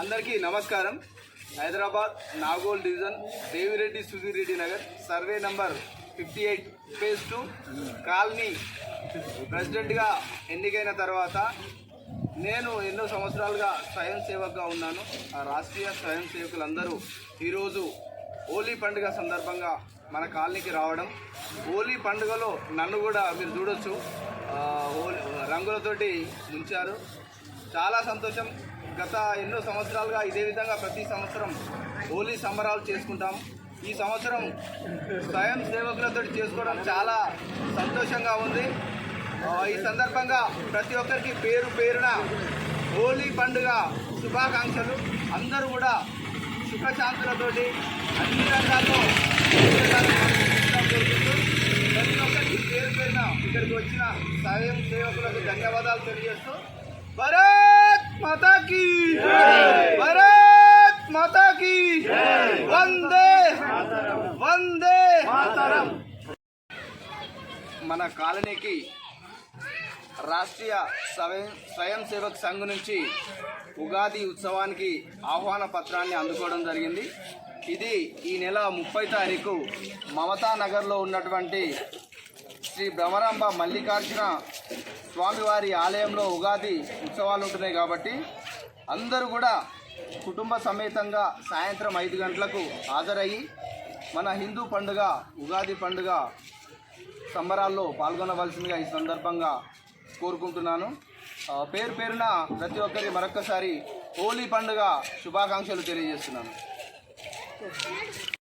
అందరికీ నమస్కారం. Hyderabad Nagole division Devireddy Sudheer Reddy Nagar survey number fifty eight phase two colony ప్రెసిడెంట్గా ఎన్నికైన తర్వాత నేను ఎన్నో సంవత్సరాలుగా స్వయం సేవక్గా ఉన్నాను. ఆ రాష్ట్రీయ స్వయం సేవకులందరూ ఈరోజు హోలీ పండుగ సందర్భంగా మన కాలనీకి రావడం. హోలీ పండుగలో నన్ను కూడా మీరు చూడొచ్చు. హోలీ రంగులతోటి ఉంచారు చాలా సంతోషం. గత ఎన్నో సంవత్సరాలుగా ఇదే విధంగా ప్రతి సంవత్సరం హోలీ సంబరాలు చేసుకుంటాం ఈ సంవత్సరం స్వయం సేవకులతో చేసుకోవడం చాలా సంతోషంగా ఉంది. ఈ సందర్భంగా ప్రతి ఒక్కరికి పేరు పేరున హోలీ పండుగ శుభాకాంక్షలు. అందరూ కూడా సుఖశాంతులతోటి అన్ని రంగాల్లో ప్రతి ఒక్కరికి పేరు పేరున ఇక్కడికి వచ్చిన స్వయం సేవకులకు ధన్యవాదాలు తెలియజేస్తూ. వరే మన కాలనీకి రాష్ట్రీయ స్వయం స్వయం సేవక్ సంఘ్ నుంచి ఉగాది ఉత్సవానికి ఆహ్వాన పత్రాన్ని అందుకోవడం జరిగింది. ఇది ఈ నెల ముప్పై తారీఖు మమతా నగర్లో ఉన్నటువంటి శ్రీ భ్రమరాంబ మల్లికార్జున స్వామివారి ఆలయంలో ఉగాది ఉత్సవాలు ఉంటున్నాయి కాబట్టి అందరూ కూడా కుటుంబ సమేతంగా సాయంత్రం ఐదు గంటలకు హాజరయ్యి మన హిందూ పండుగ ఉగాది పండుగ సంబరాల్లో పాల్గొనవలసిందిగా ఈ సందర్భంగా కోరుకుంటున్నాను. పేరు పేరున ప్రతి ఒక్కరి మరొక్కసారి హోలీ పండుగ శుభాకాంక్షలు తెలియజేస్తున్నాను.